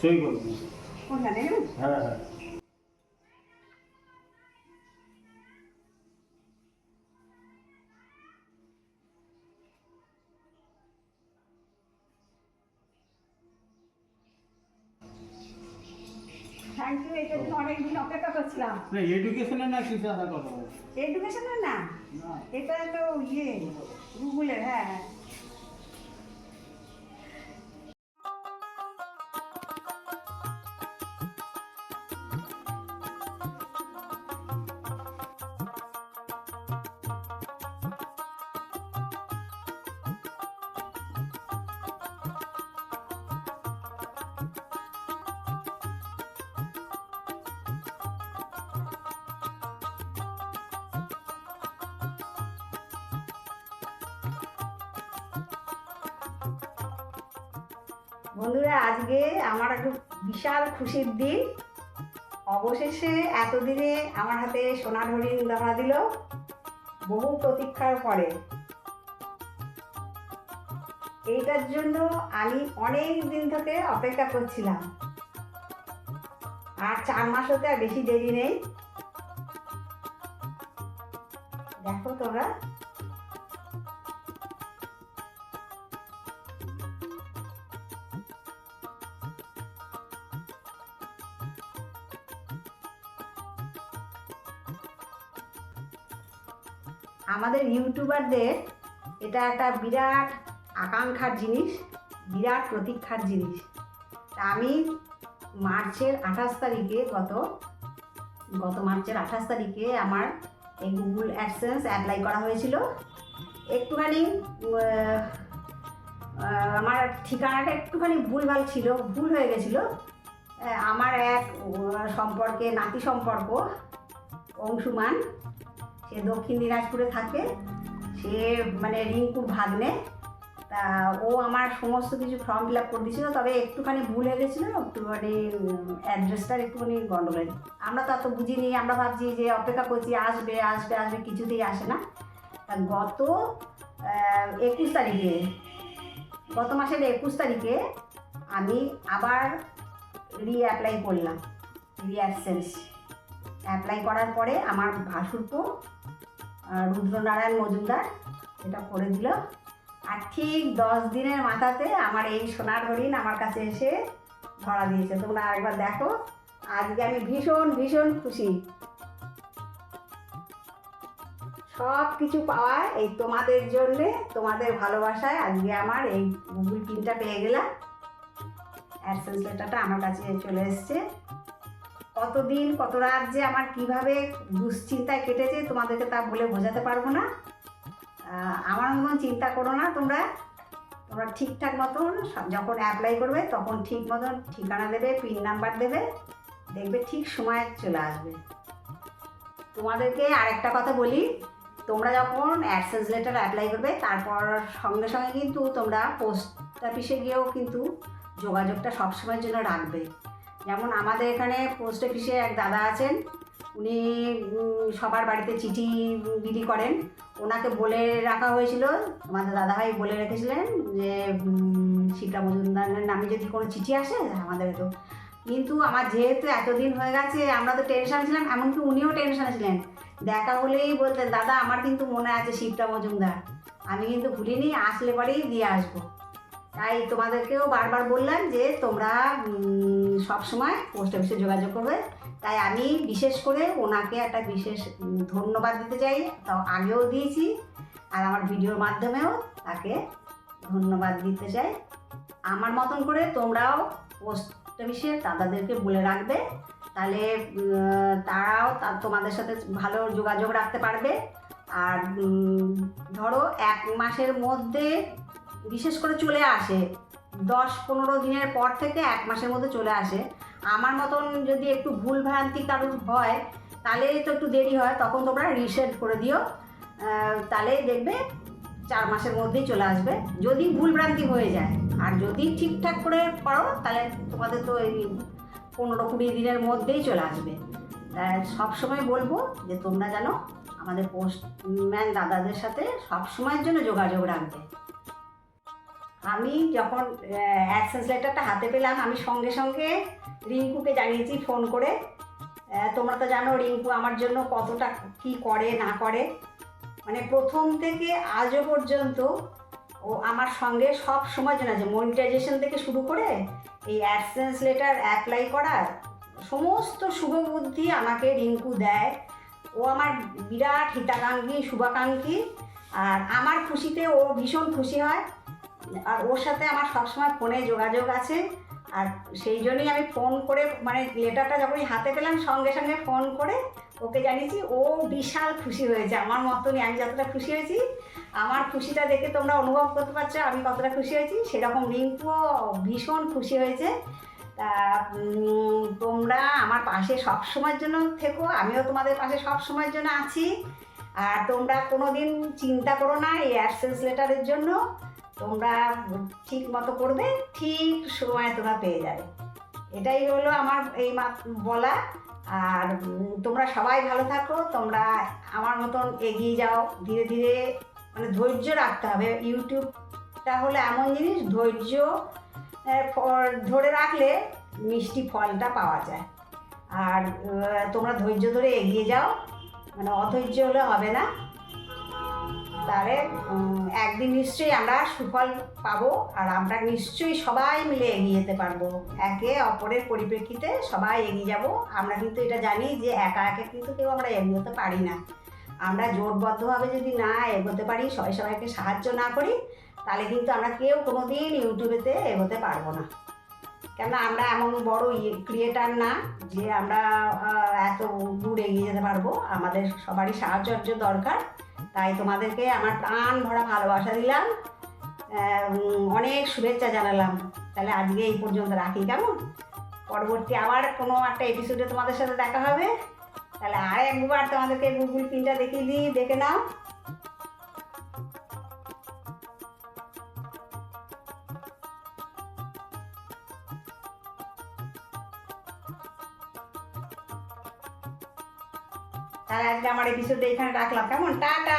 সই করব। হ্যাঁ হ্যাঁ। থ্যাংক ইউ এটার জন্য অনেক দিন অপেক্ষা করছিলাম। না এডুকেশনের না কিছু আলাদা কথা বলছি? এডুকেশনের না। না। এটা তো ইয়ে গুগলের হ্যাঁ। বন্ধুরা, আজকে আমার একটা বিশাল খুশির দিন। অবশেষে এতদিনে আমার হাতে সোনার হরিণ ধরা দিল বহু প্রতীক্ষার পরে। এইটার জন্য আমি অনেক দিন থেকে অপেক্ষা করছিলাম। আর চার মাস হতে আর বেশি দেরি নেই। দেখো তোমরা আমাদের ইউটিউবারদের এটা একটা বিরাট আকাঙ্ক্ষার জিনিস, বিরাট প্রতীক্ষার জিনিস। তা আমি মার্চের আঠাশ তারিখে গত গত মার্চের আঠাশ তারিখে আমার এই গুগল অ্যাডসেন্স অ্যাপ্লাই করা হয়েছিল। একটুখানি আমার ঠিকানাটা একটুখানি ভুলভাল ছিল, ভুল হয়ে গেছিল। আমার এক সম্পর্কে নাতি সম্পর্ক, অংশুমান। সে দক্ষিণ দিনাজপুরে থাকে। সে মানে রিঙ্কুর ভাগ্নে। তা ও আমার সমস্ত কিছু ফর্ম ফিল আপ করে দিয়েছিল, তবে একটুখানি ভুল হয়ে গেছিল, একটুখানি অ্যাড্রেসটার একটুখানি গন্ডগোল। আমরা তো অত বুঝিনি, আমরা ভাবছি যে অপেক্ষা করছি, আসবে আসবে আসবে, কিছুতেই আসে না। গত একুশ তারিখে, গত মাসের একুশ তারিখে আমি আবার রি অ্যাপ্লাই করলাম রি অ্যাবসেন্স অ্যাপ্লাই করার পরে আমার ভাসুরপো রুদ্রনারায়ণ মজুমদার এটা করে দিল। আর ঠিক দশ দিনের মাথাতে আমার এই সোনার হরিণ আমার কাছে এসে ধরা দিয়েছে। তোমরা আরেকবার দেখো। আজকে আমি ভীষণ ভীষণ খুশি। সব কিছু পাওয়া এই তোমাদের জন্যে, তোমাদের ভালোবাসায় আজকে আমার এই গুগল পিনটা পেয়ে গেলাম। অ্যাডসেন্স লেটারটা আমার কাছে চলে এসছে। কতদিন, কত রাত যে আমার কীভাবে দুশ্চিন্তায় কেটেছে তোমাদেরকে তা বলে বোঝাতে পারব না। আমার মতন চিন্তা করো না তোমরা। তোমরা ঠিকঠাক মতন যখন অ্যাপ্লাই করবে তখন ঠিক মতন ঠিকানা দেবে পিন নাম্বার দেবে। দেখবে ঠিক সময় চলে আসবে। তোমাদেরকে আরেকটা কথা বলি, তোমরা যখন অ্যাডসেন্স লেটার অ্যাপ্লাই করবে, তারপর সঙ্গে সঙ্গে কিন্তু তোমরা পোস্ট অফিসে গিয়েও কিন্তু যোগাযোগটা সবসময়ের জন্য রাখবে। যেমন আমাদের এখানে পোস্ট অফিসে এক দাদা আছেন, উনি সবার বাড়িতে চিঠি বিলি করেন। ওনাকে বলে রাখা হয়েছিল, আমাদের দাদাভাই বলে রেখেছিলেন যে শিপ্রা মজুমদারের নামে যদি কোনো চিঠি আসে, আমাদের তো। কিন্তু আমার যেহেতু এতদিন হয়ে গেছে, আমরা তো টেনশন ছিলাম, এমনকি উনিও টেনশনে ছিলেন। দেখা হলেই বলতেন, দাদা, আমার কিন্তু মনে আছে শিপ্রা মজুমদার। আমি কিন্তু ভুলিনি, আসলে পরেই দিয়ে আসব। তাই তোমাদেরকেও বারবার বললাম যে তোমরা সব সময় পোস্ট অফিসে যোগাযোগ করবে। তাই আমি বিশেষ করে ওনাকে একটা বিশেষ ধন্যবাদ দিতে চাই। তাও আগেও দিয়েছি, আর আমার ভিডিওর মাধ্যমেও তাকে ধন্যবাদ দিতে চাই। আমার মতন করে তোমরাও পোস্ট অফিসে দাদাদেরকে বলে রাখবে। তাহলে তারাও তা- তোমাদের সাথে ভালো যোগাযোগ রাখতে পারবে। আর ধরো এক মাসের মধ্যে বিশেষ করে চলে আসে। দশ পনেরো দিনের পর থেকে এক মাসের মধ্যে চলে আসে। আমার মতন যদি একটু ভুল ভ্রান্তি কারোর হয়, তাহলে তো একটু দেরি হয়, তখন তোমরা রিসেট করে দিও। তাহলে দেখবে চার মাসের মধ্যেই চলে আসবে। যদি ভুল ভ্রান্তি হয়ে যায়, আর যদি ঠিকঠাক করে করো, তাহলে তোমাদের তো এই পনেরো কুড়ি দিনের মধ্যেই চলে আসবে। সবসময় বলব যে তোমরা যেন আমাদের পোস্টম্যান দাদাদের সাথে সব সময়ের জন্য যোগাযোগ রাখবে। আমি যখন অ্যাক্সেস লেটারটা হাতে পেলাম, আমি সঙ্গে সঙ্গে রিঙ্কুকে জানিয়েছি ফোন করে। তোমরা তো জানো রিঙ্কু আমার জন্য কতটা কি করে, না করে। মানে প্রথম থেকে আজও পর্যন্ত ও আমার সঙ্গে সব সময় জন্য আছে মনিটাইজেশন থেকে শুরু করে এই অ্যাডসেন্স লেটার অ্যাপ্লাই করার সমস্ত শুভ বুদ্ধি আমাকে রিঙ্কু দেয়। ও আমার বিরাট হিতাকাঙ্ক্ষী, শুভাকাঙ্ক্ষী। আর আমার খুশিতে ও ভীষণ খুশি হয়। আর ওর সাথে আমার সবসময় ফোনে যোগাযোগ আছে। আর সেই জন্যই আমি ফোন করে মানে লেটারটা যখনই হাতে পেলাম, সঙ্গে সঙ্গে ফোন করে ওকে জানিয়েছি, ও বিশাল খুশি হয়েছে, আমার মতনই, আমি যতটা খুশি হয়েছি, আমার খুশিটা দেখে তোমরা অনুভব করতে পারছ, আমি কতটা খুশি হয়েছি। সেরকম রিঙ্কুও ভীষণ খুশি হয়েছে। তা তোমরা আমার পাশে সব সময়ের জন্য থেকো, আমিও তোমাদের পাশে সব সময়ের জন্য আছি। আর তোমরা কোনো দিন চিন্তা করো না এই অ্যাবসেন্স লেটারের জন্য। তোমরা ঠিক মতো করবে, ঠিক সময় তোমরা পেয়ে যাবে। এটাই হলো আমার এই মাত- বলা। আর তোমরা সবাই ভালো থাকো, তোমরা আমার মতন এগিয়ে যাও। ধীরে ধীরে মানে ধৈর্য রাখতে হবে। ইউটিউবটা হলো এমন জিনিস, ধৈর্য ধরে রাখলে মিষ্টি ফলটা পাওয়া যায়। আর তোমরা ধৈর্য ধরে এগিয়ে যাও। মানে অধৈর্য হলে হবে না। তাহলে একদিন নিশ্চয়ই আমরা সুফল পাবো আর আমরা নিশ্চয়ই সবাই মিলে এগিয়ে যেতে পারব। একে অপরের পরিপ্রেক্ষিতে সবাই এগিয়ে যাব। আমরা কিন্তু এটা জানি যে একা একা কিন্তু কেউ আমরা এগোতে পারি না। আমরা জোটবদ্ধভাবে যদি না এগোতে পারি, সবাই সবাইকে সাহায্য না করি, তাহলে কিন্তু আমরা কেউ কোনো দিন ইউটিউবেতে এগোতে পারব না। কেন আমরা এমন বড় ক্রিয়েটার না যে আমরা এত দূর এগিয়ে যেতে পারব। আমাদের সবারই সাহায্য দরকার। তাই তোমাদেরকে আমার প্রাণ ভরা ভালোবাসা দিলাম। অনেক শুভেচ্ছা জানালাম। তাহলে আজকে এই পর্যন্ত রাখি, কেমন? পরবর্তী আবার কোনো একটা এপিসোডে তোমাদের সাথে দেখা হবে। তাহলে আর একবার তোমাদেরকে গুগল পিনটা দেখিয়ে দিই, দেখে নাও। তাহলে আজকে আমার এপিসোডটা এখানে রাখলাম। কেমন? টাটা!